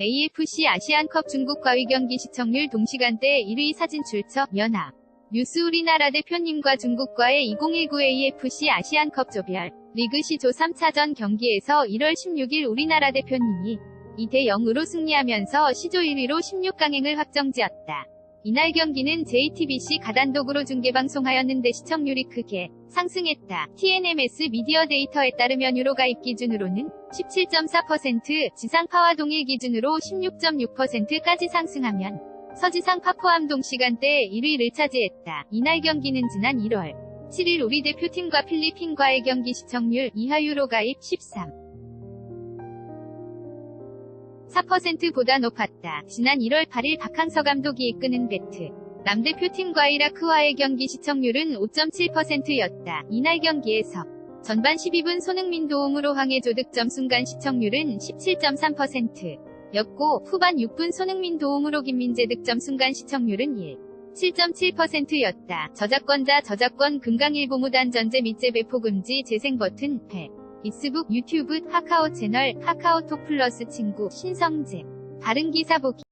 AFC 아시안컵 중국 과위 경기 시청률 동시간대 1위 사진 출처 연합 뉴스 우리나라 대표님과 중국과의 2019 AFC 아시안컵 조별 리그 시조 3차전 경기에서 1월 16일 우리나라 대표님이 2대 0으로 승리하면서 시조 1위로 16강행을 확정지었다. 이날 경기는 JTBC 가단독으로 중계방송하였는데 시청률이 크게 상승했다. TNMS 미디어 데이터에 따르면 유로 가입 기준으로는 17.4%, 지상 파와 동일 기준으로 16.6%까지 상승하면 서지상 파 포함 동시간대에 1위를 차지했다. 이날 경기는 지난 1월 7일 우리 대표팀과 필리핀과의 경기 시청률 이하 유로 가입 13. 4%보다 높았다. 지난 1월 8일 박항서 감독이 이끄는 베트 남 대표팀과 이라크와의 경기 시청률은 5.7%였다. 이날 경기에서 전반 12분 손흥민 도움으로 황해조 득점 순간 시청률은 17.3%. 였고 후반 6분 손흥민 도움으로 김민재 득점 순간 시청률은 1. 7.7%였다. 저작권자 저작권 금강일보무단 전제 밑제 배포 금지 재생 버튼 100. 이스북 유튜브 카카오 채널 카카오톡 플러스 친구 신성재 다른 기사 보기